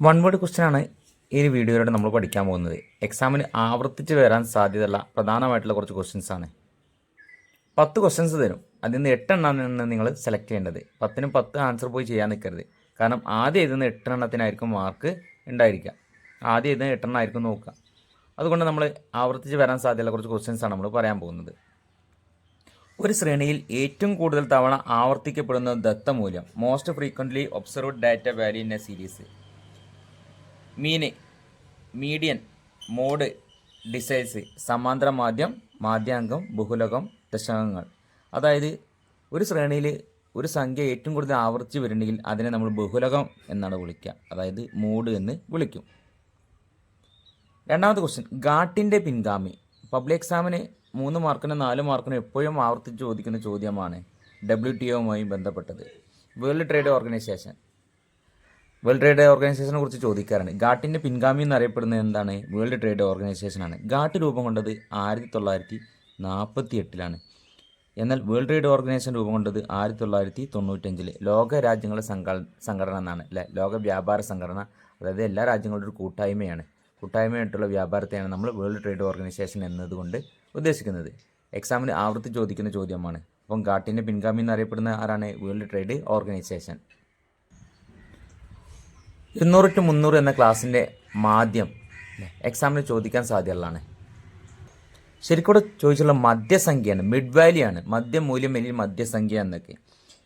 One word question ആണ് ഈ വീഡിയോയിലൂടെ നമ്മൾ പഠിക്കാൻ പോകുന്നത്. എക്സാമിന് ആവർത്തിച്ച് വരാൻ സാധ്യതയുള്ള പ്രധാനമായിട്ടുള്ള കുറച്ച് ക്വസ്റ്റ്യൻസ് ആണ്. പത്ത് ക്വസ്റ്റ്യൻസ് തരും. അതിൽ നിന്ന് എട്ടെണ്ണമാണ് നിങ്ങൾ സെലക്ട് ചെയ്യേണ്ടത്. പത്തിനും പത്ത് ആൻസർ പോയി ചെയ്യാൻ നിൽക്കരുത് കാരണം ആദ്യം എഴുതുന്ന എട്ടെണ്ണത്തിനായിരിക്കും മാർക്ക് ഉണ്ടായിരിക്കുക. ആദ്യം എഴുതുന്ന എട്ടെണ്ണമായിരിക്കും നോക്കുക. അതുകൊണ്ട് നമ്മൾ ആവർത്തിച്ച് വരാൻ സാധ്യതയുള്ള കുറച്ച് ക്വസ്റ്റ്യൻസ് ആണ് നമ്മൾ പറയാൻ പോകുന്നത്. ഒരു ശ്രേണിയിൽ ഏറ്റവും കൂടുതൽ തവണ ആവർത്തിക്കപ്പെടുന്ന ദത്തമൂല്യം most frequently observed data value in a series mean median mode deciles സമാന്തര മാധ്യം മാധ്യാംഗം ബഹുലകം ദശകങ്ങൾ അതായത് ഒരു ശ്രേണിയിൽ ഒരു സംഖ്യ ഏറ്റവും കൂടുതൽ ആവർത്തിച്ച് വരുന്നെങ്കിൽ അതിനെ നമ്മൾ ബഹുലകം എന്നാണ് വിളിക്കുക. അതായത് മോഡ് എന്ന് വിളിക്കും. രണ്ടാമത്തെ ക്വസ്റ്റ്യൻ ഗാട്ടിന്റെ പിൻഗാമി. പബ്ലിക് എക്സാമിന് മൂന്ന് മാർക്കിനും നാല് മാർക്കിനും എപ്പോഴും ആവർത്തിച്ച് ചോദിക്കുന്ന ചോദ്യമാണ് ഡബ്ല്യു ടി ഒയുമായി ബന്ധപ്പെട്ടത്. World trade organisation. World trade ഓർഗനൈസേഷനെ കുറിച്ച് ചോദിക്കാറുണ്ട് ഗാട്ടിന്റെ പിൻഗാമി എന്നറിയപ്പെടുന്നത് എന്താണ്? World trade ഓർഗനൈസേഷനാണ്. ഗാട്ട് രൂപം കൊണ്ടത് ആയിരത്തി തൊള്ളായിരത്തി നാൽപ്പത്തി എട്ടിലാണ് എന്നാൽ വേൾഡ് ട്രേഡ് ഓർഗനൈസേഷൻ രൂപം കൊണ്ടത് ആയിരത്തി തൊള്ളായിരത്തി തൊണ്ണൂറ്റഞ്ചിൽ ലോക രാജ്യങ്ങളുടെ സംഘ സംഘടന എന്നാണ്. അല്ലെ ലോക വ്യാപാര സംഘടന അതായത് എല്ലാ രാജ്യങ്ങളുടെ ഒരു കൂട്ടായ്മയാണ്. കൂട്ടായ്മയായിട്ടുള്ള വ്യാപാരത്തെയാണ് നമ്മൾ വേൾഡ് ട്രേഡ് ഓർഗനൈസേഷൻ എന്നതുകൊണ്ട് ഉദ്ദേശിക്കുന്നത്. എക്സാമിന് ആവർത്തി ചോദിക്കുന്ന ചോദ്യമാണ്. അപ്പം ഗാട്ടിന്റെ പിൻഗാമി എന്നറിയപ്പെടുന്ന ആരാണ്? World trade organisation. ഇരുന്നൂറ് ടു മുന്നൂറ് എന്ന ക്ലാസ്സിന്റെ മാധ്യം എക്സാമിന് ചോദിക്കാൻ സാധ്യതയുള്ളതാണ്. ശരിക്കൂടെ ചോദിച്ചുള്ള മധ്യസംഖ്യയാണ് മിഡ് വാല്യൂ ആണ് മധ്യമൂല്യം അല്ലെങ്കിൽ മധ്യസംഖ്യ എന്നൊക്കെ.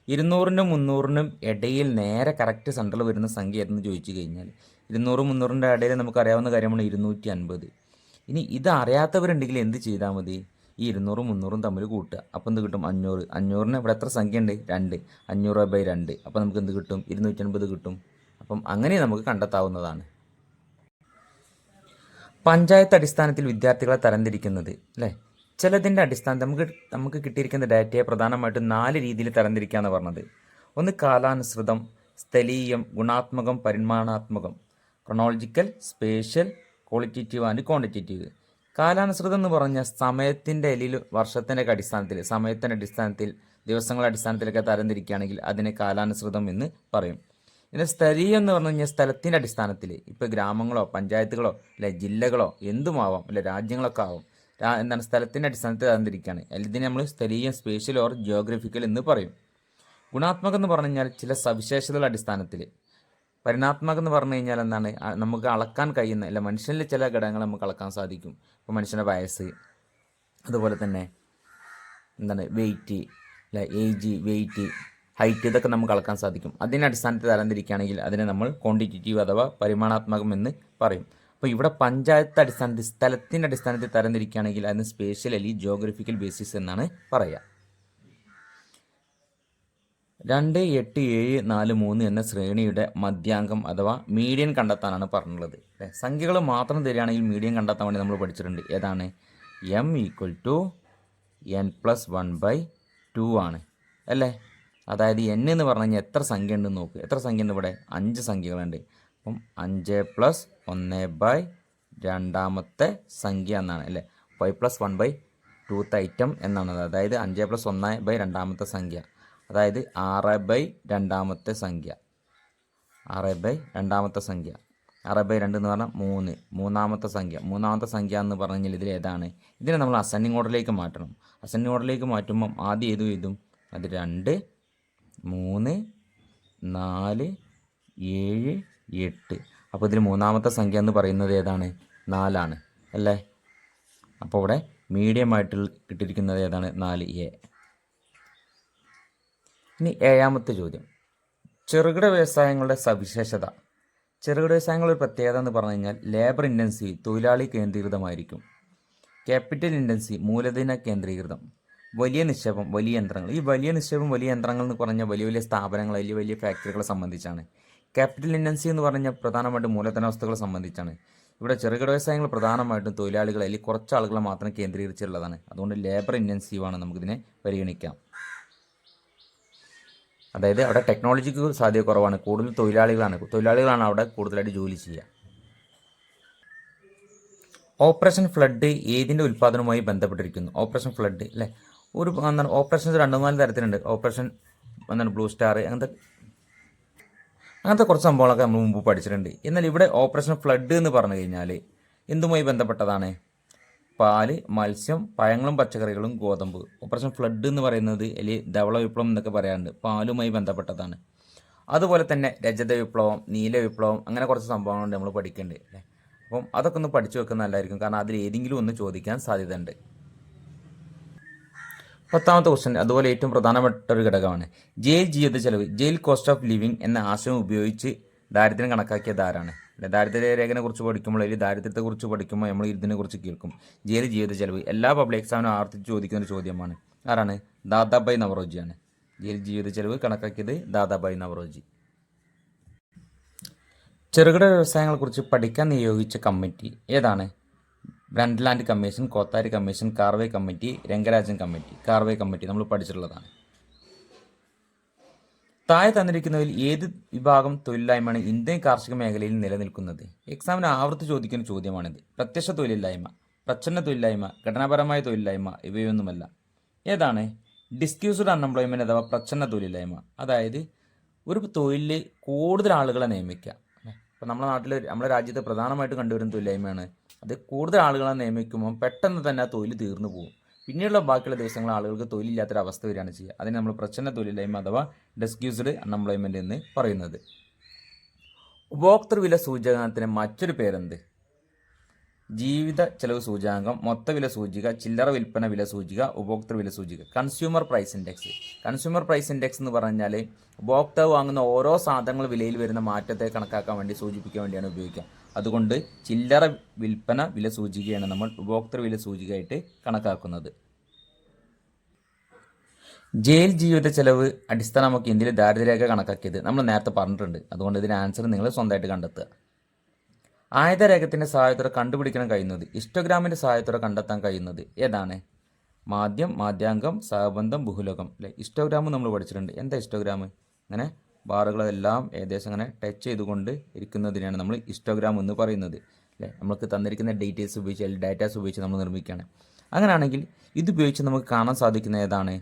ഇരുന്നൂറിനും മുന്നൂറിനും ഇടയിൽ നേരെ കറക്റ്റ് സെന്ററിൽ വരുന്ന സംഖ്യ എന്ന് ചോദിച്ചു കഴിഞ്ഞാൽ. ഇരുന്നൂറും മുന്നൂറിന്റെ ഇടയിൽ നമുക്കറിയാവുന്ന കാര്യമാണ് ഇരുന്നൂറ്റി അൻപത് ഇനി ഇത് അറിയാത്തവരുണ്ടെങ്കിൽ എന്ത് ചെയ്താൽ മതി? ഈ ഇരുന്നൂറും മുന്നൂറും തമ്മിൽ കൂട്ടുക. അപ്പോൾ എന്ത് കിട്ടും? അഞ്ഞൂറ്. അഞ്ഞൂറിന് ഇവിടെ എത്ര സംഖ്യ ഉണ്ട് രണ്ട്. അഞ്ഞൂറ് ബൈ രണ്ട്. അപ്പോൾ നമുക്ക് എന്ത് കിട്ടും? ഇരുന്നൂറ്റി അൻപത് കിട്ടും. അപ്പം അങ്ങനെ നമുക്ക് കണ്ടെത്താവുന്നതാണ്. പഞ്ചായത്ത് അടിസ്ഥാനത്തിൽ വിദ്യാർത്ഥികളെ തരംതിരിക്കുന്നത് അല്ലേ? ചിലതിന്റെ അടിസ്ഥാനത്തിൽ നമുക്ക് നമുക്ക് കിട്ടിയിരിക്കുന്ന ഡാറ്റയെ പ്രധാനമായിട്ടും നാല് രീതിയിൽ തരംതിരിക്കാമെന്ന് പറഞ്ഞത്. ഒന്ന് കാലാനുസൃതം സ്ഥലീയം ഗുണാത്മകം പരിമാണാത്മകം. Chronological spatial qualitative and quantitative കാലാനുസൃതം എന്ന് പറഞ്ഞാൽ സമയത്തിന്റെ അലിയിൽ വർഷത്തിന്റെ അടിസ്ഥാനത്തിൽ സമയത്തിന്റെ അടിസ്ഥാനത്തിൽ ദിവസങ്ങളുടെ അടിസ്ഥാനത്തിലൊക്കെ തരംതിരിക്കുകയാണെങ്കിൽ അതിനെ കാലാനുസൃതം എന്ന് പറയും. പിന്നെ സ്ഥലീയം എന്ന് പറഞ്ഞു കഴിഞ്ഞാൽ സ്ഥലത്തിന്റെ അടിസ്ഥാനത്തിൽ ഇപ്പോൾ ഗ്രാമങ്ങളോ പഞ്ചായത്തുകളോ അല്ലെ ജില്ലകളോ എന്തുമാവാം അല്ലെ രാജ്യങ്ങളൊക്കെ ആവും. എന്താണ് സ്ഥലത്തിന്റെ അടിസ്ഥാനത്തിൽ തന്നിരിക്കുകയാണ്. ഇതിനെ നമ്മൾ സ്ഥലീയം സ്പേഷ്യൽ ഓർ ജിയോഗ്രഫിക്കൽ എന്ന് പറയും. ഗുണാത്മകം എന്ന് പറഞ്ഞു കഴിഞ്ഞാൽ ചില സവിശേഷതകളുടെ അടിസ്ഥാനത്തിൽ. പരിണാത്മകം എന്ന് പറഞ്ഞു കഴിഞ്ഞാൽ എന്താണ്? നമുക്ക് അളക്കാൻ കഴിയുന്ന അല്ല മനുഷ്യനിൽ ചില ഘടകങ്ങൾ നമുക്ക് അളക്കാൻ സാധിക്കും. ഇപ്പോൾ മനുഷ്യന്റെ വയസ്സ് അതുപോലെ തന്നെ എന്താണ്? വെയിറ്റ് അല്ലെ ഏജ് വെയിറ്റ് ഹൈറ്റ് ഇതൊക്കെ നമുക്ക് അളക്കാൻ സാധിക്കും. അതിന്റെ അടിസ്ഥാനത്തിൽ തരംതിരിക്കുകയാണെങ്കിൽ അതിനെ നമ്മൾ ക്വാണ്ടിറ്റേറ്റീവ് അഥവാ പരിമാണാത്മകം എന്ന് പറയും. അപ്പോൾ ഇവിടെ പഞ്ചായത്ത് അടിസ്ഥാനത്തിൽ സ്ഥലത്തിന്റെ അടിസ്ഥാനത്തിൽ തരംതിരിക്കുകയാണെങ്കിൽ അതിന് സ്പേഷ്യൽ അല്ലെങ്കിൽ ജോഗ്രഫിക്കൽ ബേസിസ് എന്നാണ് പറയുക. രണ്ട് എട്ട് ഏഴ് നാല് മൂന്ന് എന്ന ശ്രേണിയുടെ മധ്യാങ്കം അഥവാ മീഡിയൻ കണ്ടെത്താനാണ് പറഞ്ഞിട്ടുള്ളത് അല്ലേ? സംഖ്യകൾ മാത്രം തരികയാണെങ്കിൽ മീഡിയം കണ്ടെത്താൻ വേണ്ടി നമ്മൾ പഠിച്ചിട്ടുണ്ട്. ഏതാണ്? M equal to N plus one by two ആണ്. അല്ലേ? അതായത് എൻ എന്ന് പറഞ്ഞു എത്ര സംഖ്യ ഉണ്ടെന്ന് നോക്ക്. എത്ര സംഖ്യ ഉണ്ട് ഇവിടെ? അഞ്ച് സംഖ്യകളുണ്ട്. അപ്പം അഞ്ച് പ്ലസ് ഒന്ന് ബൈ രണ്ടാമത്തെ സംഖ്യ എന്നാണ് അല്ലേ? Five plus one by twoth item എന്നാണ്. അതായത് അഞ്ച് പ്ലസ് ഒന്ന് ബൈ രണ്ടാമത്തെ സംഖ്യ. അതായത് ആറ് ബൈ രണ്ടാമത്തെ സംഖ്യ. ആറ് ബൈ രണ്ടാമത്തെ സംഖ്യ. ആറ് ബൈ രണ്ട് എന്ന് പറഞ്ഞാൽ മൂന്ന്. മൂന്നാമത്തെ സംഖ്യ. മൂന്നാമത്തെ സംഖ്യ എന്ന് പറഞ്ഞാൽ ഇതിൽ ഏതാണ്? ഇതിനെ നമ്മൾ അസൻഡിങ് ഓർഡറിലേക്ക് മാറ്റണം. അസൻഡിങ് ഓർഡറിലേക്ക് മാറ്റുമ്പം ആദ്യം ഏതും ഇതും അത് രണ്ട് മൂന്ന് നാല് ഏഴ് എട്ട്. അപ്പോൾ ഇതിൽ മൂന്നാമത്തെ സംഖ്യ എന്ന് പറയുന്നത് ഏതാണ്? നാലാണ്. അല്ലേ? അപ്പോൾ ഇവിടെ മീഡിയം ആയിട്ട് കിട്ടിയിരിക്കുന്നത് ഏതാണ്? നാല് എ. ഇനി ഏഴാമത്തെ ചോദ്യം. ചെറുകിട വ്യവസായങ്ങളുടെ സവിശേഷത. ചെറുകിട വ്യവസായങ്ങളുടെ പ്രത്യേകത എന്ന് പറഞ്ഞു കഴിഞ്ഞാൽ ലേബർ ഇന്റൻസി തൊഴിലാളി കേന്ദ്രീകൃതമായിരിക്കും. ക്യാപിറ്റൽ ഇന്റൻസി മൂലധന കേന്ദ്രീകൃതം. വലിയ നിക്ഷേപം വലിയ യന്ത്രങ്ങൾ. ഈ വലിയ നിക്ഷേപം വലിയ യന്ത്രങ്ങൾ എന്ന് പറഞ്ഞ വലിയ വലിയ സ്ഥാപനങ്ങൾ വലിയ വലിയ ഫാക്ടറികളെ സംബന്ധിച്ചാണ്. ക്യാപിറ്റൽ ഇൻഡൻസി എന്ന് പറഞ്ഞാൽ പ്രധാനമായിട്ടും മൂലധന വസ്തുക്കളെ സംബന്ധിച്ചാണ്. ഇവിടെ ചെറുകിട വ്യവസായങ്ങൾ പ്രധാനമായിട്ടും തൊഴിലാളികൾ അല്ലെങ്കിൽ കുറച്ച് ആളുകളെ മാത്രം കേന്ദ്രീകരിച്ചിട്ടുള്ളതാണ്. അതുകൊണ്ട് ലേബർ ഇന്റൻസീവാണ് നമുക്കിതിനെ പരിഗണിക്കാം. അതായത് അവിടെ ടെക്നോളജിക്ക് സാധ്യത കുറവാണ്. കൂടുതൽ തൊഴിലാളികളാണ്. തൊഴിലാളികളാണ് അവിടെ കൂടുതലായിട്ട് ജോലി ചെയ്യുക. ഓപ്പറേഷൻ ഫ്ലഡ് ഏതിന്റെ ഉൽപ്പാദനവുമായി ബന്ധപ്പെട്ടിരിക്കുന്നു? ഓപ്പറേഷൻ ഫ്ലഡ് അല്ലേ? ഒരു എന്താണ് ഓപ്പറേഷൻസ് രണ്ട് മൂന്നാൽ തരത്തിലുണ്ട്. ഓപ്പറേഷൻ എന്താണ് ബ്ലൂ സ്റ്റാർ അങ്ങനത്തെ അങ്ങനത്തെ കുറച്ച് സംഭവങ്ങളൊക്കെ നമ്മൾ മുമ്പ് പഠിച്ചിട്ടുണ്ട്. എന്നാൽ ഇവിടെ ഓപ്പറേഷൻ ഫ്ലഡ് എന്ന് പറഞ്ഞു കഴിഞ്ഞാൽ എന്തുമായി ബന്ധപ്പെട്ടതാണ്? പാൽ മത്സ്യം പഴങ്ങളും പച്ചക്കറികളും ഗോതമ്പ്. ഓപ്പറേഷൻ ഫ്ലഡ് എന്ന് പറയുന്നത് അല്ലെങ്കിൽ ധവള വിപ്ലവം എന്നൊക്കെ പറയാറുണ്ട്. പാലുമായി ബന്ധപ്പെട്ടതാണ്. അതുപോലെ തന്നെ രജത വിപ്ലവം നീല വിപ്ലവം അങ്ങനെ കുറച്ച് സംഭവങ്ങളുണ്ട് നമ്മൾ പഠിക്കേണ്ടത് അല്ലേ? അപ്പം അതൊക്കെ ഒന്ന് പഠിച്ചു വെക്കുന്ന നല്ലതായിരിക്കും. കാരണം അതിൽ ഏതെങ്കിലും ഒന്ന് ചോദിക്കാൻ സാധ്യതയുണ്ട്. പത്താമത്തെ ക്വസ്റ്റ്യൻ അതുപോലെ ഏറ്റവും പ്രധാനപ്പെട്ട ഒരു ഘടകമാണ്. ജയിൽ ജീവിത ചെലവ് ജയിൽ കോസ്റ്റ് ഓഫ് ലിവിംഗ് എന്ന ആശയം ഉപയോഗിച്ച് ദാരിദ്ര്യം കണക്കാക്കിയത് ആരാണ്? ദാരിദ്ര്യ രേഖനെ കുറിച്ച് പഠിക്കുമ്പോൾ അല്ലെങ്കിൽ ദാരിദ്ര്യത്തെ കുറിച്ച് പഠിക്കുമ്പോൾ നമ്മൾ ഇതിനെ കുറിച്ച് കേൾക്കും. ജയിൽ ജീവിത ചെലവ്. എല്ലാ പബ്ലിക് എക്സാമിനും ആവർത്തിച്ച് ചോദിക്കുന്ന ഒരു ചോദ്യമാണ്. ആരാണ്? ദാദാബായ് നവറോജിയാണ് ജയിൽ ജീവിത ചെലവ് കണക്കാക്കിയത് ദാദാബായ് നവറോജി. ചെറുകിട വ്യവസായങ്ങളെക്കുറിച്ച് പഠിക്കാൻ നിയോഗിച്ച കമ്മിറ്റി ഏതാണ്? Brundtland commission Kothari commission Karve committee Rangarajan committee Karve committee നമ്മൾ പഠിച്ചിട്ടുള്ളതാണ്. താഴെ തന്നിരിക്കുന്നതിൽ ഏത് വിഭാഗം തൊഴിലില്ലായ്മയാണ് ഇന്ത്യൻ കാർഷിക മേഖലയിൽ നിലനിൽക്കുന്നത്? എക്സാമിന് ആവർത്തി ചോദിക്കുന്ന ചോദ്യമാണിത്. പ്രത്യക്ഷ തൊഴിലില്ലായ്മ പ്രച്ഛന്ന തൊഴിലില്ലായ്മ ഘടനാപരമായ തൊഴിലില്ലായ്മ ഇവയൊന്നുമല്ല. ഏതാണ്? ഡിസ്ക്യൂസ്ഡ് അൺഎംപ്ലോയ്മെന്റ് അഥവാ പ്രച്ഛന്ന തൊഴിലില്ലായ്മ. അതായത് ഒരു തൊഴിലിൽ കൂടുതൽ ആളുകളെ നിയമിക്കുക. ഇപ്പം നമ്മുടെ നാട്ടിൽ നമ്മുടെ രാജ്യത്ത് പ്രധാനമായിട്ട് കണ്ടുവരുന്ന തൊഴിലില്ലായ്മയാണ് അത് കൂടുതൽ ആളുകളെ നിയമിക്കുമ്പോൾ പെട്ടെന്ന് തന്നെ ആ തൊഴിൽ തീർന്നു പോകും. പിന്നീടുള്ള ബാക്കിയുള്ള ദിവസങ്ങൾ ആളുകൾക്ക് തൊഴിലില്ലാത്തൊരവസ്ഥ വരികയാണ് ചെയ്യുക. അതിന് നമ്മൾ പ്രച്ഛന്ന തൊഴിലില്ലായ്മ അഥവാ ഡെസ്ക്യൂസ്ഡ് അൺഎംപ്ലോയ്മെന്റ് എന്ന് പറയുന്നത്. ഉപഭോക്തൃ വില സൂചകത്തിന് മറ്റൊരു പേരെന്ത്? ജീവിത ചെലവ് സൂചകം മൊത്ത വില സൂചിക ചില്ലറ വിൽപ്പന വില സൂചിക ഉപഭോക്തൃ വില സൂചിക. Consumer price index consumer price index എന്ന് പറഞ്ഞാൽ ഉപഭോക്താവ് വാങ്ങുന്ന ഓരോ സാധനങ്ങൾ വിലയിൽ വരുന്ന മാറ്റത്തെ കണക്കാക്കാൻ വേണ്ടി സൂചിപ്പിക്കാൻ വേണ്ടിയാണ് ഉപയോഗിക്കുക. അതുകൊണ്ട് ചില്ലറ വിൽപ്പന വില സൂചികയാണ് നമ്മൾ ഉപഭോക്തൃ വില സൂചികയായിട്ട് കണക്കാക്കുന്നത്. ജയിൽ ജീവിത ചെലവ് അടിസ്ഥാനമാക്കി ഇന്ത്യയിലെ ദാരിദ്ര്യരേഖ കണക്കാക്കിയത് നമ്മൾ നേരത്തെ പറഞ്ഞിട്ടുണ്ട്. അതുകൊണ്ട് ഇതിന് ആൻസർ നിങ്ങൾ സ്വന്തമായിട്ട് കണ്ടെത്തുക. ആയുധരേഖത്തിന്റെ സഹായത്തോടെ കണ്ടുപിടിക്കാൻ കഴിയുന്നത് ഇഷ്ടഗ്രാമിന്റെ സഹായത്തോടെ കണ്ടെത്താൻ കഴിയുന്നത് ഏതാണ്? മാധ്യം മാധ്യാംഗം സഹബന്ധം ബഹുലോകം. അല്ലെ? ഇഷ്ടോഗ്രാമും നമ്മൾ പഠിച്ചിട്ടുണ്ട്. എന്താ ഇഷ്ടോഗ്രാം അങ്ങനെ ബാറുകളെല്ലാം ഏകദേശം അങ്ങനെ ടച്ച് ചെയ്തുകൊണ്ട് ഇരിക്കുന്നതിനാണ് നമ്മൾ ഇസ്റ്റോഗ്രാം എന്ന് പറയുന്നത്. അല്ലേ? നമുക്ക് തന്നിരിക്കുന്ന ഡീറ്റെയിൽസ് ഉപയോഗിച്ച് അല്ലെങ്കിൽ ഡാറ്റാസ് ഉപയോഗിച്ച് നമ്മൾ നിർമ്മിക്കുകയാണ്. അങ്ങനെയാണെങ്കിൽ ഇതുപയോഗിച്ച് നമുക്ക് കാണാൻ സാധിക്കുന്ന ഏതാണ്?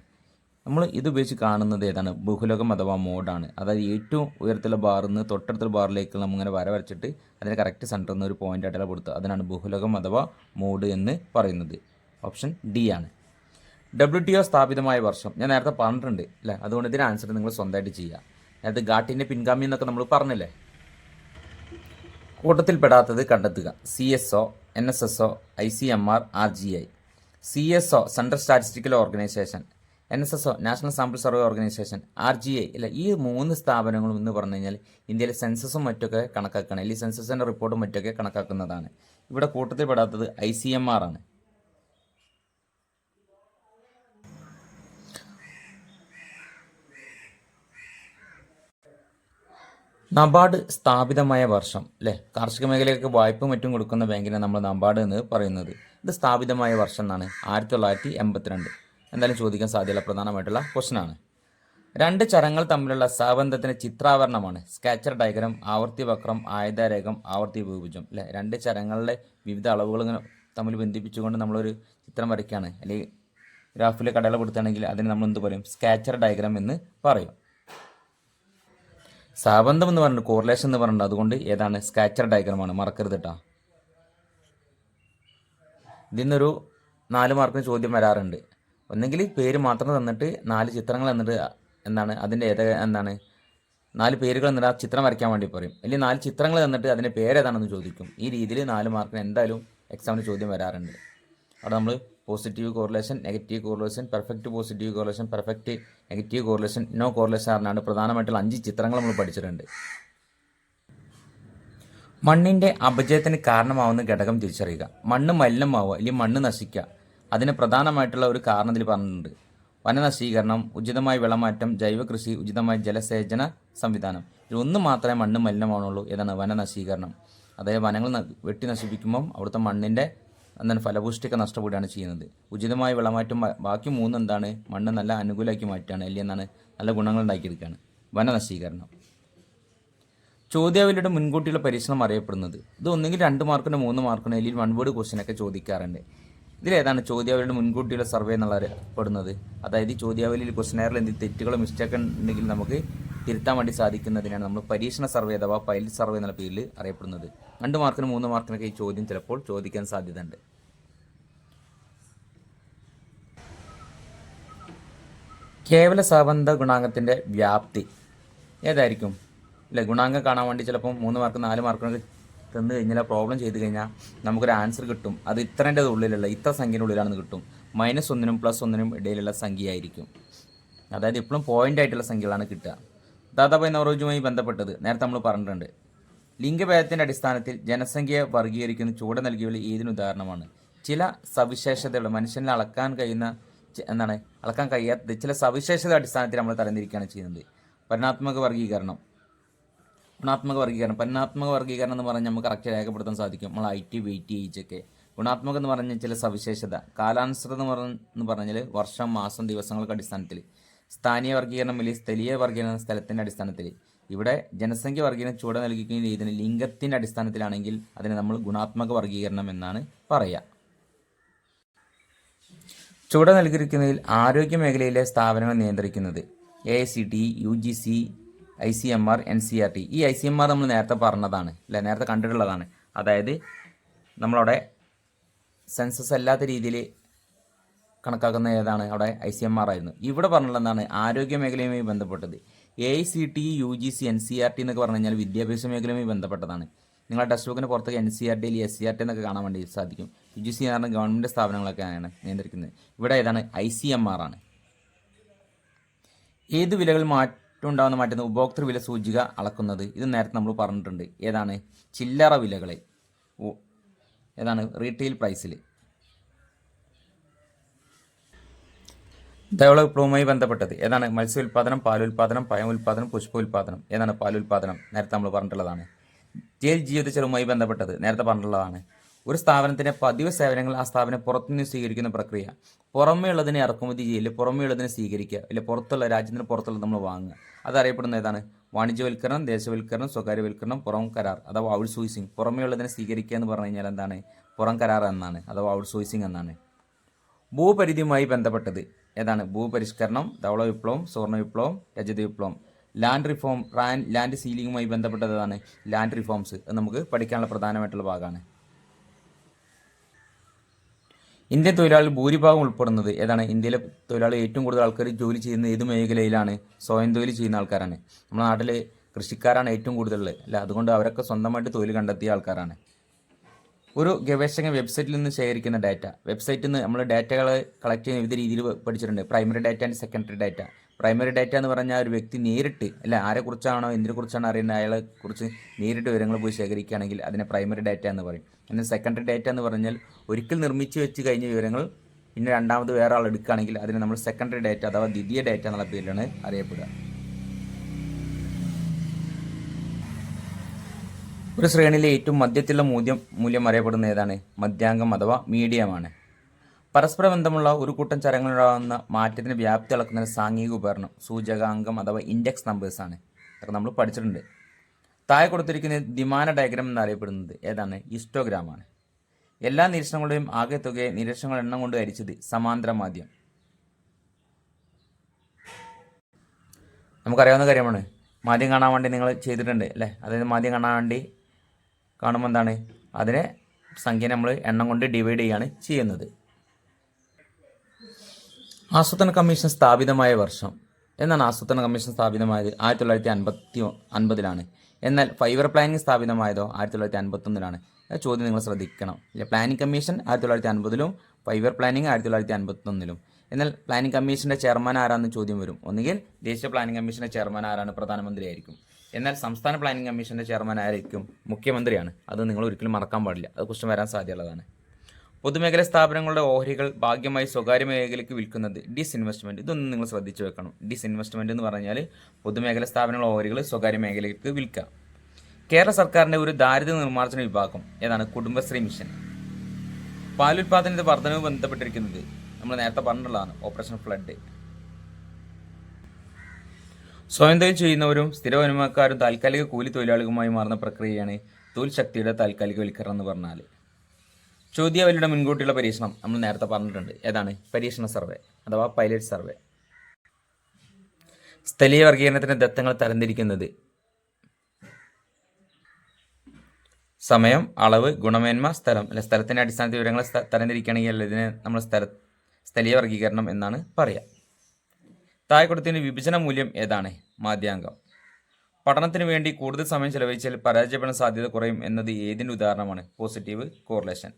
നമ്മൾ ഇതുപയോഗിച്ച് കാണുന്നത് ഏതാണ്? ബഹുലോകം അഥവാ മോഡാണ് അതായത് ഏറ്റവും ഉയരത്തിലുള്ള ബാറിൽ നിന്ന് തൊട്ടടുത്തുള്ള ബാറിലേക്ക് നമ്മൾ ഇങ്ങനെ വര വരച്ചിട്ട് അതിന് കറക്റ്റ് സെന്ററിൽ നിന്ന് ഒരു പോയിന്റ് ആയിട്ട് കൊടുത്തത് അതിനാണ് ബഹുലോകം അഥവാ മോഡ് എന്ന് പറയുന്നത്. ഓപ്ഷൻ ഡി ആണ്. ഡബ്ല്യു ടി ഒ സ്ഥാപിതമായ വർഷം. ഞാൻ നേരത്തെ പറഞ്ഞിട്ടുണ്ട്. അല്ലേ? അതുകൊണ്ട് ഇതിന് ആൻസർ നിങ്ങൾ സ്വന്തമായിട്ട് ചെയ്യുക. നേരത്തെ ഘാട്ടിന്റെ പിൻഗാമി എന്നൊക്കെ നമ്മൾ പറഞ്ഞില്ലേ? കൂട്ടത്തിൽപ്പെടാത്തത് കണ്ടെത്തുക. C S O N S S O I C M R R G I. C S O central statistical organisation. N S S O national sample survey organisation R G I. അല്ല ഈ മൂന്ന് സ്ഥാപനങ്ങളും എന്ന് പറഞ്ഞു കഴിഞ്ഞാൽ ഇന്ത്യയിലെ സെൻസസും മറ്റൊക്കെ കണക്കാക്കണം അല്ലെങ്കിൽ സെൻസസിന്റെ റിപ്പോർട്ടും മറ്റൊക്കെ കണക്കാക്കുന്നതാണ്. ഇവിടെ കൂട്ടത്തിൽപ്പെടാത്തത് ഐ സി എം ആർ ആണ്. നബാർഡ് സ്ഥാപിതമായ വർഷം അല്ലേ കാർഷിക മേഖലയ്ക്ക് വായ്പ മറ്റും കൊടുക്കുന്ന ബാങ്കിനെ നമ്മൾ നബാർഡ് എന്ന് പറയുന്നത്. ഇത് സ്ഥാപിതമായ വർഷം എന്നാണ് ആയിരത്തി തൊള്ളായിരത്തി എൺപത്തിരണ്ട് എന്തായാലും ചോദിക്കാൻ സാധ്യതയുള്ള പ്രധാനമായിട്ടുള്ള ക്വസ്റ്റൻ ആണ്. രണ്ട് ചരങ്ങൾ തമ്മിലുള്ള സഹബന്ധത്തിന് ചിത്രാവരണമാണ്. സ്കാച്ചർ ഡയഗ്രം ആവർത്തി വക്രം ആയുധരേഖം ആവർത്തി ബഹുഭുജം അല്ലേ രണ്ട് ചരങ്ങളുടെ വിവിധ അളവുകൾ ഇങ്ങനെ തമ്മിൽ ബന്ധിപ്പിച്ചുകൊണ്ട് നമ്മളൊരു ചിത്രം വരയ്ക്കുകയാണ്. അല്ലെങ്കിൽ ഗ്രാഫിൽ കടലപ്പെടുത്തുകയാണെങ്കിൽ അതിന് നമ്മൾ എന്ത് പറയും? സ്കാച്ചർ ഡയഗ്രാം എന്ന് പറയും. സാബന്ധം എന്ന് പറഞ്ഞിട്ട് കോറിലേഷൻ എന്ന് പറഞ്ഞിട്ട് അതുകൊണ്ട് ഏതാണ് സ്കാച്ചർ ഡയഗ്രമാണ് മറക്കരുത് കേട്ടോ ഇതിന്നൊരു നാല് മാർക്കിന് ചോദ്യം വരാറുണ്ട്. ഒന്നെങ്കിൽ പേര് മാത്രം തന്നിട്ട് നാല് ചിത്രങ്ങൾ തന്നിട്ട് എന്താണ് അതിന്റെ ഏത് എന്താണ്? നാല് പേരുകൾ എന്നിട്ട് ആ ചിത്രം വരയ്ക്കാൻ വേണ്ടി പറയും. അല്ലെങ്കിൽ നാല് ചിത്രങ്ങൾ തന്നിട്ട് അതിന്റെ പേരേതാണെന്ന് ചോദിക്കും. ഈ രീതിയിൽ നാല് മാർക്കിന് എന്തായാലും എക്സാമിന് ചോദ്യം വരാറുണ്ട്. അവിടെ നമ്മൾ positive correlation negative correlation perfect positive correlation perfect negative correlation no correlation പറഞ്ഞാണ് പ്രധാനമായിട്ടുള്ള അഞ്ച് ചിത്രങ്ങൾ നമ്മൾ പഠിച്ചിട്ടുണ്ട്. മണ്ണിന്റെ അപജയത്തിന് കാരണമാവുന്ന ഘടകം തിരിച്ചറിയുക. മണ്ണ് മലിനമാവുക അല്ലെങ്കിൽ മണ്ണ് നശിക്കുക. അതിന് പ്രധാനമായിട്ടുള്ള ഒരു കാരണം ഇതിൽ പറഞ്ഞിട്ടുണ്ട്. വനനശീകരണം ഉചിതമായ വിളമാറ്റം ജൈവ കൃഷി ഉചിതമായ ജലസേചന സംവിധാനം. ഇതിലൊന്ന് മാത്രമേ മണ്ണ് മലിനമാവുന്നുള്ളൂ ഏതാണ് വനനശീകരണം അതായത് വനങ്ങൾ വെട്ടി നശിപ്പിക്കുമ്പം അവിടുത്തെ മണ്ണിന്റെ എന്താണ് ഫലപുഷ്ടിയൊക്കെ നഷ്ടപ്പെടുകയാണ് ചെയ്യുന്നത്. ഉചിതമായ വിളമാറ്റം ബാക്കി മൂന്ന് എന്താണ് മണ്ണ് നല്ല അനുകൂലമാക്കി മാറ്റുകയാണ്. അല്ലെങ്കിൽ എന്താണ് നല്ല ഗുണങ്ങൾ ഉണ്ടാക്കിയെടുക്കുകയാണ്. വനനശീകരണം ചോദ്യാവലിയുടെ മുൻകൂട്ടിയുള്ള പരീക്ഷണം അറിയപ്പെടുന്നത്. ഇത് ഒന്നുകിൽ രണ്ട് മാർക്കിന് മൂന്ന് മാർക്കിന് അല്ലെങ്കിൽ വൺ വേർഡ് ക്വസ്റ്റ്യൻ ഒക്കെ ചോദിക്കാറുണ്ട്. ഇതിലേതാണ് ചോദ്യാവലിയുടെ മുൻകൂട്ടിയുള്ള സർവേ എന്നുള്ള അറിയപ്പെടുന്നത് അതായത് ചോദ്യാവലിയിൽ ക്വസ്റ്റ്യനറിൽ എന്തെങ്കിലും തെറ്റുകളോ മിസ്റ്റേക്ക് ഉണ്ടെങ്കിൽ നമുക്ക് തിരുത്താൻ വേണ്ടി സാധിക്കുന്നതിനാണ് നമ്മൾ പരീക്ഷണ സർവേ അഥവാ പൈലറ്റ് സർവേ എന്നുള്ള പേരിൽ അറിയപ്പെടുന്നത്. രണ്ട് മാർക്കിനും മൂന്ന് മാർക്കിനൊക്കെ ഈ ചോദ്യം ചിലപ്പോൾ ചോദിക്കാൻ സാധ്യതയുണ്ട്. കേവല സാബന്ധ ഗുണാങ്കത്തിന്റെ വ്യാപ്തി ഏതായിരിക്കും? അല്ലെ ഗുണാങ്കം കാണാൻ വേണ്ടി ചിലപ്പോൾ മൂന്ന് മാർക്ക് നാല് മാർക്കിനൊക്കെ തന്നു കഴിഞ്ഞാൽ പ്രോബ്ലം ചെയ്ത് കഴിഞ്ഞാൽ നമുക്കൊരു ആൻസർ കിട്ടും. അത് ഇത്രേന്റെ ഉള്ളിലുള്ള ഇത്ര സംഖ്യയുടെ ഉള്ളിലാണെന്ന് കിട്ടും. മൈനസ് ഒന്നിനും പ്ലസ് ഒന്നിനും ഇടയിലുള്ള സംഖ്യയായിരിക്കും. അതായത് ഇപ്പോഴും പോയിന്റ് ആയിട്ടുള്ള സംഖ്യകളാണ് കിട്ടുക. ദാദാബായ് നവറോജുമായി ബന്ധപ്പെട്ടത് നേരത്തെ നമ്മൾ പറഞ്ഞിട്ടുണ്ട്. ലിംഗഭേദത്തിന്റെ അടിസ്ഥാനത്തിൽ ജനസംഖ്യയെ വർഗീകരിക്കുന്ന ചൂട് നൽകിയുള്ള ഏതിന് ഉദാഹരണമാണ്? ചില സവിശേഷതകൾ മനുഷ്യനെ അളക്കാൻ കഴിയുന്ന എന്താണ്? അളക്കാൻ കഴിയാത്തത് ചില സവിശേഷത അടിസ്ഥാനത്തിൽ നമ്മൾ തരംതിരിക്കുകയാണ് ചെയ്യുന്നത്. പരിണാത്മക വർഗീകരണം. ഗുണാത്മക വർഗീകരണം. പരിണാത്മക വർഗീകരണം എന്ന് പറഞ്ഞാൽ നമുക്ക് കറക്റ്റ് രേഖപ്പെടുത്താൻ സാധിക്കും. നമ്മൾ ഐ ടി വെയിറ്റ് ഏജ് ഒക്കെ ഗുണാത്മകം എന്ന് പറഞ്ഞാൽ ചില സവിശേഷത. കാലാനുസൃതം എന്ന് പറഞ്ഞാൽ വർഷം മാസം ദിവസങ്ങൾക്ക് അടിസ്ഥാനത്തിൽ. സ്ഥാനീയ വർഗീകരണം അല്ലെങ്കിൽ സ്ഥലീയ വർഗീകരണം സ്ഥലത്തിന്റെ അടിസ്ഥാനത്തിൽ. ഇവിടെ ജനസംഖ്യ വർഗീകരണം ചുവടെ നൽകിക്കുന്ന ഇതിന് ലിംഗത്തിന്റെ അടിസ്ഥാനത്തിലാണെങ്കിൽ അതിനെ നമ്മൾ ഗുണാത്മക വർഗീകരണം എന്നാണ് പറയുക ചുവടെ നൽകിയിരിക്കുന്നതിൽ ആരോഗ്യ മേഖലയിലെ സ്ഥാപനങ്ങൾ നിയന്ത്രിക്കുന്നത്. A I C T U G C I C M R N C R T ഈ ഐ സി എം ആർ നമ്മൾ നേരത്തെ പറഞ്ഞതാണ് അല്ലെ? നേരത്തെ കണ്ടിട്ടുള്ളതാണ്. അതായത് നമ്മളവിടെ സെൻസസ് അല്ലാത്ത രീതിയിൽ കണക്കാക്കുന്ന ഏതാണ്? അവിടെ ഐ സി എം ആർ ആയിരുന്നു. ഇവിടെ പറഞ്ഞുള്ള എന്താണ്? ആരോഗ്യ മേഖലയുമായി ബന്ധപ്പെട്ടത്. A I C T U G C N C R T എന്നൊക്കെ പറഞ്ഞു കഴിഞ്ഞാൽ വിദ്യാഭ്യാസ മേഖലയുമായി ബന്ധപ്പെട്ടതാണ്. നിങ്ങളുടെ ടെക്സ്റ്റ് ബുക്കിന് പുറത്തേക്ക് N C R T S C R T എന്നൊക്കെ കാണാൻ വേണ്ടി സാധിക്കും. യു ജി സി പറഞ്ഞാൽ ഗവൺമെന്റ് സ്ഥാപനങ്ങളൊക്കെയാണ് നിയന്ത്രിക്കുന്നത്. ഇവിടെ ഏതാണ്? ഐ സി എം ആർ ആണ്. ഏത് വിലകൾ മാറ്റം ഉണ്ടാകുന്ന മാറ്റുന്ന ഉപഭോക്തൃ വില സൂചിക അളക്കുന്നത് ഇത് നേരത്തെ നമ്മൾ പറഞ്ഞിട്ടുണ്ട്. ഏതാണ്? ചില്ലറ വിലകളെ. ഏതാണ്? റീറ്റെയിൽ പ്രൈസിൽ വിപ്ലവവുമായി ബന്ധപ്പെട്ടത്. ഏതാണ്? മത്സ്യ ഉൽപ്പാദനം പാലുൽപാദനം പുഷ്പ ഉൽപ്പാദനം ഏതാണ് പാലുൽപാദനം? നേരത്തെ നമ്മൾ പറഞ്ഞിട്ടുള്ളതാണ്. ജയിൽ ജീവിത ചെലവുമായി ബന്ധപ്പെട്ടത് നേരത്തെ പറഞ്ഞിട്ടുള്ളതാണ്. ഒരു സ്ഥാപനത്തിന്റെ പതിവ് സേവനങ്ങൾ ആ സ്ഥാപനം പുറത്തുനിന്ന് സ്വീകരിക്കുന്ന പ്രക്രിയ. പുറമേ ഉള്ളതിനെ ഇറക്കുമതി ചെയ്യില്ല പുറമേ ഉള്ളതിനെ സ്വീകരിക്കുക ഇല്ല പുറത്തുള്ള രാജ്യത്തിന് പുറത്തുള്ളത് നമ്മൾ വാങ്ങുക. അതറിയപ്പെടുന്ന ഏതാണ്? വാണിജ്യവൽക്കരണം ദേശവൽക്കരണം സ്വകാര്യവൽക്കരണം പുറം കരാർ അഥവാ ഔട്ട്സോഴ്സിംഗ് പുറമേ ഉള്ളതിനെ സ്വീകരിക്കുക എന്ന് പറഞ്ഞു കഴിഞ്ഞാൽ എന്താണ്? പുറം കരാർ എന്നാണ് അഥവാ ഔട്ട്സോഴ്സിംഗ് എന്നാണ്. ഭൂപരിധിയുമായി ബന്ധപ്പെട്ടത് ഏതാണ്? ഭൂപരിഷ്കരണം ധവള വിപ്ലവം സ്വർണ വിപ്ലവം രജത വിപ്ലവം ലാൻഡ് റിഫോം റാൻ ലാൻഡ് സീലിംഗുമായി ബന്ധപ്പെട്ടത് ഏതാണ്? ലാൻഡ് റിഫോംസ് അത് നമുക്ക് പഠിക്കാനുള്ള പ്രധാനമായിട്ടുള്ള ഭാഗമാണ്. ഇന്ത്യൻ തൊഴിലാളികൾ ഭൂരിഭാഗം ഉൾപ്പെടുന്നത് ഏതാണ്? ഇന്ത്യയിലെ തൊഴിലാളികൾ ഏറ്റവും കൂടുതൽ ആൾക്കാർ ജോലി ചെയ്യുന്ന ഏത് മേഖലയിലാണ്? സ്വയം തൊഴിൽ ചെയ്യുന്ന ആൾക്കാരാണ്. നമ്മുടെ നാട്ടിൽ കൃഷിക്കാരാണ് ഏറ്റവും കൂടുതലുള്ളത്. അല്ല അതുകൊണ്ട് അവരൊക്കെ സ്വന്തമായിട്ട് തൊഴിൽ കണ്ടെത്തിയ ആൾക്കാരാണ്. ഒരു ഗവേഷക വെബ്സൈറ്റിൽ നിന്ന് ശേഖരിക്കുന്ന ഡാറ്റ വെബ്സൈറ്റിൽ നിന്ന് നമ്മൾ ഡാറ്റകൾ കളക്ട് ചെയ്യുന്ന വിവിധ രീതിയിൽ പഠിച്ചിട്ടുണ്ട്. Primary data and secondary data primary data എന്ന് പറഞ്ഞാൽ ഒരു വ്യക്തി നേരിട്ട് അല്ല ആരെക്കുറിച്ചാണോ എന്തിനെക്കുറിച്ചാണോ അറിയുന്നത് അയാളെ കുറിച്ച് നേരിട്ട് വിവരങ്ങൾ പോയി ശേഖരിക്കുകയാണെങ്കിൽ അതിനെ പ്രൈമറി ഡാറ്റ എന്ന് പറയും. എന്നാൽ സെക്കൻഡറി ഡാറ്റ എന്ന് പറഞ്ഞാൽ ഒരിക്കൽ നിർമ്മിച്ച് വെച്ച് കഴിഞ്ഞ വിവരങ്ങൾ പിന്നെ രണ്ടാമത് വേറെ ആൾ എടുക്കുകയാണെങ്കിൽ അതിനെ നമ്മൾ സെക്കൻഡറി ഡാറ്റ അഥവാ ദ്വിതീയ ഡാറ്റ എന്നുള്ള പേരിലാണ് അറിയപ്പെടുക. ഒരു ശ്രേണിയിലെ ഏറ്റവും മധ്യത്തിലുള്ള മൂല്യം മൂല്യം അറിയപ്പെടുന്ന ഏതാണ്? മധ്യാംഗം അഥവാ മീഡിയമാണ്. പരസ്പര ബന്ധമുള്ള ഒരു കൂട്ടം ചരങ്ങളുണ്ടാകുന്ന മാറ്റത്തിന് വ്യാപ്തി അളക്കുന്ന സാംഘിക ഉപകരണം സൂചകാംഗം അഥവാ ഇൻഡെക്സ് നമ്പേഴ്സ് ആണ്. ഇതൊക്കെ നമ്മൾ പഠിച്ചിട്ടുണ്ട്. താഴെ കൊടുത്തിരിക്കുന്ന ദ്വിമാന ഡയഗ്രാം എന്നറിയപ്പെടുന്നത് ഏതാണ്? ഇസ്റ്റോഗ്രാം ആണ്. എല്ലാ നിരീക്ഷണങ്ങളുടെയും ആകെ തുകയെ നിരീക്ഷണങ്ങൾ എണ്ണം കൊണ്ട് ഹരിച്ചത് സമാന്തര മാധ്യം. നമുക്കറിയാവുന്ന കാര്യമാണ്. മാധ്യം കാണാൻ വേണ്ടി നിങ്ങൾ ചെയ്തിട്ടുണ്ട് അല്ലേ? അതായത് മാധ്യം കാണാൻ വേണ്ടി കാണുമ്പോൾ എന്താണ് അതിനെ സംഖ്യ നമ്മൾ എണ്ണം കൊണ്ട് ഡിവൈഡ് ചെയ്യുകയാണ് ചെയ്യുന്നത്. ആസൂത്രണ കമ്മീഷൻ സ്ഥാപിതമായ വർഷം. എന്നാണ് ആസൂത്രണ കമ്മീഷൻ സ്ഥാപിതമായത്? ആയിരത്തി തൊള്ളായിരത്തി അൻപത്തി അൻപതിലാണ്. എന്നാൽ ഫൈബർ പ്ലാനിംഗ് സ്ഥാപിതമായതോ ആയിരത്തി തൊള്ളായിരത്തി അൻപത്തൊന്നിലാണ് ചോദ്യം നിങ്ങൾ ശ്രദ്ധിക്കണം. ഇല്ല പ്ലാനിംഗ് കമ്മീഷൻ ആയിരത്തി തൊള്ളായിരത്തി അൻപതിലും ഫൈബർ പ്ലാനിംഗ് ആയിരത്തി തൊള്ളായിരത്തി അൻപത്തൊന്നിലും എന്നാൽ പ്ലാനിംഗ് കമ്മീഷന്റെ ചെയർമാൻ ആരാന്ന് ചോദ്യം വരും? ഒന്നുകിൽ ദേശീയ പ്ലാനിംഗ് കമ്മീഷന്റെ ചെയർമാൻ ആരാണ്? പ്രധാനമന്ത്രി ആയിരിക്കും എന്നാൽ സംസ്ഥാന പ്ലാനിംഗ് കമ്മീഷന്റെ ചെയർമാൻ ആയിരിക്കും മുഖ്യമന്ത്രിയാണ്. അത് നിങ്ങൾ ഒരിക്കലും മറക്കാൻ പാടില്ല. അത് ക്വസ്റ്റ്യൻ വരാൻ സാധ്യതയുള്ളതാണ്. പൊതുമേഖലാ സ്ഥാപനങ്ങളുടെ ഓഹരികൾ ഭാഗ്യമായി സ്വകാര്യ മേഖലയ്ക്ക് വിൽക്കുന്നത് ഡിസ്ഇൻവെസ്റ്റ്മെന്റ് ഇതൊന്നും നിങ്ങൾ ശ്രദ്ധിച്ചു വെക്കണം. ഡിസ്ഇൻവെസ്റ്റ്മെന്റ് എന്ന് പറഞ്ഞാൽ പൊതുമേഖലാ സ്ഥാപനങ്ങളുടെ ഓഹരികൾ സ്വകാര്യ മേഖലയ്ക്ക് വിൽക്കാം. കേരള സർക്കാരിന്റെ ഒരു ദാരിദ്ര്യ നിർമ്മാർജന വിഭാഗം ഏതാണ്? കുടുംബശ്രീ മിഷൻ. പാലുൽപാദനത്തെ വർധനവ് ബന്ധപ്പെട്ടിരിക്കുന്നത് നമ്മൾ നേരത്തെ പറഞ്ഞിട്ടുള്ളതാണ്. Operation flood. സ്വയം തൊഴിൽ ചെയ്യുന്നവരും സ്ഥിര വരുമാനക്കാരും താൽക്കാലിക കൂലി തൊഴിലാളികളുമായി മാറുന്ന പ്രക്രിയയാണ് തൊഴിൽ ശക്തിയുടെ താൽക്കാലിക താൽക്കാലികവൽക്കരണം എന്ന് പറഞ്ഞാൽ ചോദ്യാവലിയുടെ മുൻകൂട്ടിയുള്ള പരീക്ഷണം നമ്മൾ നേരത്തെ പറഞ്ഞിട്ടുണ്ട്. ഏതാണ്? പരീക്ഷണ സർവേ അഥവാ പൈലറ്റ് സർവേ സ്ഥലീയ വർഗീകരണത്തിന്റെ ദത്തങ്ങൾ തരംതിരിക്കുന്നത്. സമയം അളവ് ഗുണമേന്മ സ്ഥലം. അല്ലെ സ്ഥലത്തിന്റെ അടിസ്ഥാനത്തിൽ വിവരങ്ങൾ തരംതിരിക്കണമെങ്കിൽ ഇതിനെ നമ്മൾ സ്ഥല സ്ഥലീയ വർഗീകരണം എന്നാണ് പറയുക താഴെ വിഭജന മൂല്യം ഏതാണ്? മാധ്യാങ്കം. പഠനത്തിന് വേണ്ടി കൂടുതൽ സമയം ചെലവഴിച്ചാൽ പരാജയപ്പെടാൻ സാധ്യത കുറയും എന്നത് ഏതിന്റെ ഉദാഹരണമാണ്? പോസിറ്റീവ് കോറിലേഷൻ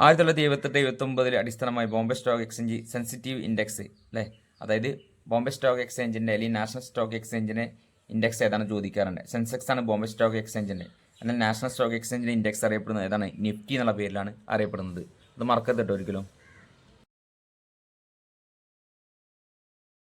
ആയിരത്തി തൊള്ളായിരത്തി എഴുപത്തെട്ട് എഴുപത്തൊമ്പതിൽ അടിസ്ഥാനമായി Bombay stock exchange sensitive index അല്ലേ? അതായത് ബോംബെ സ്റ്റോക്ക് എക്സ്ചേഞ്ചിന്റെ അല്ലെങ്കിൽ നാഷണൽ സ്റ്റോക്ക് എക്സ്ചേഞ്ചിന്റെ ഇൻഡെക്സ് ഏതാണ് ചോദിക്കാറുണ്ട്? സെൻസെക്സ് ആണ് ബോംബെ സ്റ്റോക്ക് എക്സ്ചേഞ്ചിന്റെ എന്നാൽ നാഷണൽ സ്റ്റോക്ക് എക്സ്ചേഞ്ചിന്റെ ഇൻഡെക്സ് അറിയപ്പെടുന്നത് ഏതാണ്? നിഫ്റ്റി എന്നുള്ള പേരിലാണ് അറിയപ്പെടുന്നത്. അത് മറക്കരുത് കേട്ടോ ഒരിക്കലും.